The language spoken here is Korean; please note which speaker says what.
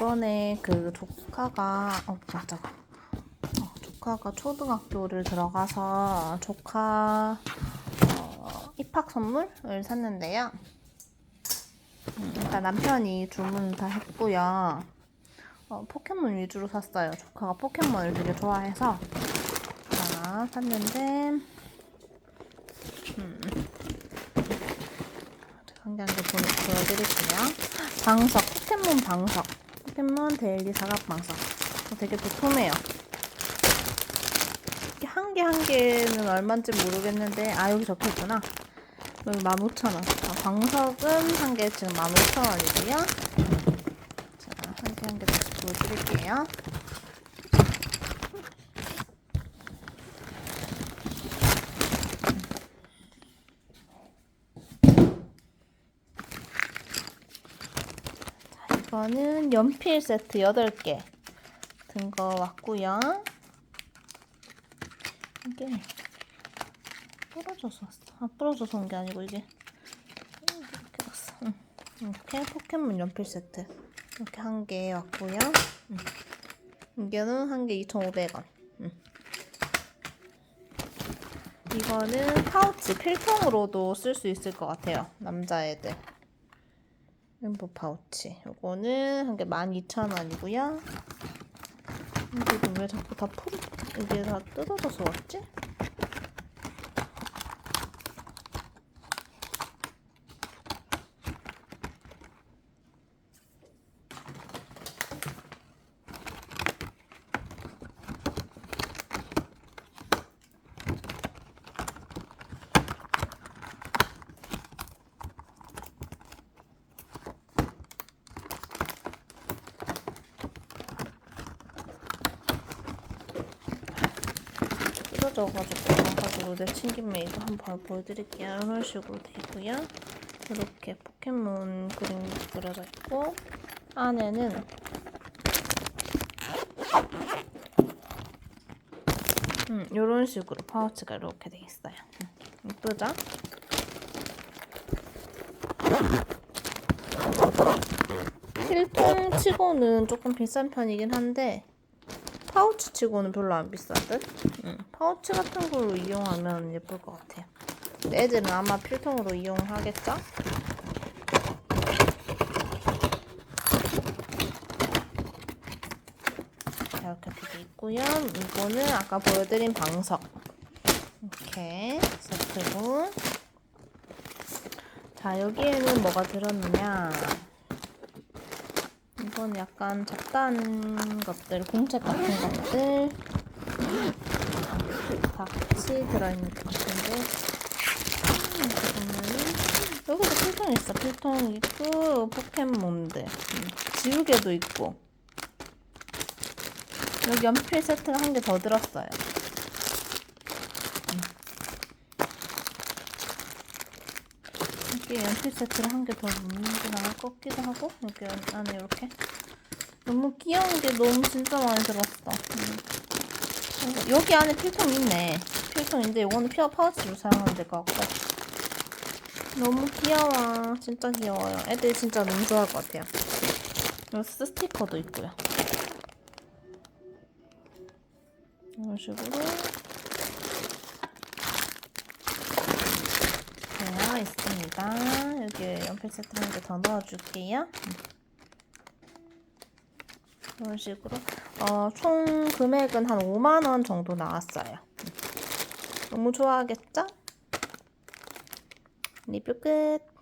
Speaker 1: 이번에 그 조카가 어 맞아 어, 조카가 초등학교를 들어가서 조카 어, 입학 선물을 샀는데요. 음, 일단 남편이 주문 다 했고요. 어, 포켓몬 위주로 샀어요. 조카가 포켓몬을 되게 좋아해서 자 샀는데 음. 한개 한개 보여드릴게요. 방석, 포켓몬 방석. 포켓몬 데일리 사각 방석. 어, 되게 도톰해요. 한 개 한 개는 얼마인지 모르겠는데, 아, 여기 적혀 있구나. 여기 15,000원. 아, 방석은 한 개 지금 15,000원이고요. 자, 한 개 한 개 다시 보여드릴게요. 이거는 연필 세트 8개 든 거 왔고요. 이게 부러져서 왔어. 아, 부러져서 온 게 아니고 이게 이렇게 왔어. 응. 이렇게 포켓몬 연필 세트 이렇게 한 개 왔고요. 응. 이게는 한 개 2,500원. 응. 이거는 파우치 필통으로도 쓸 수 있을 것 같아요. 남자애들. 림보 파우치. 요거는 한 개 12,000원이고요. 이게 왜 자꾸 다 풀, 이게 다 뜯어져서 왔지? 뜯어져가지고 가지고 내친김에 이거 한번 보여드릴게요. 이런 식으로 돼 있고요. 이렇게 포켓몬 그림 그려져 있고 안에는 음, 이런 식으로 파우치가 이렇게 돼 있어요. 음, 이쁘죠? 필통 치고는 조금 비싼 편이긴 한데 파우치 치고는 별로 안 비싸듯? 응. 파우치 같은 걸로 이용하면 예쁠 것. 근데 애들은 아마 필통으로 이용하겠죠? 자, 이렇게 돼 있고요. 이거는 아까 보여드린 방석. 이렇게 세트고. 자, 여기에는 뭐가 들었느냐. 이건 약간 잡다한 것들, 공책 같은 것들 다 같이 들어있는 것 같은데 음, 잠깐만요. 여기도 필통 있어. 필통 있고 포켓몬들 음, 지우개도 있고 여기 연필 세트가 한 개 더 들었어요. 여기 연필 세트를 한 개 더 넣는 게 나을 것 같기도 하고 여기 안에 이렇게 너무 귀여운 게 너무 진짜 많이 들었어. 음. 여기 안에 필통 있네. 필통인데 이거는 피어 파우치로 사용하면 될 것 같고. 너무 귀여워. 진짜 귀여워요. 애들 진짜 너무 좋아할 것 같아요. 여기 스티커도 있고요. 이런 식으로 되어 있습니다. 여기 연필 세트 한개더 넣어줄게요. 이런 식으로 어, 총 금액은 한 5만 원 정도 나왔어요. 너무 좋아하겠죠? 리뷰 끝.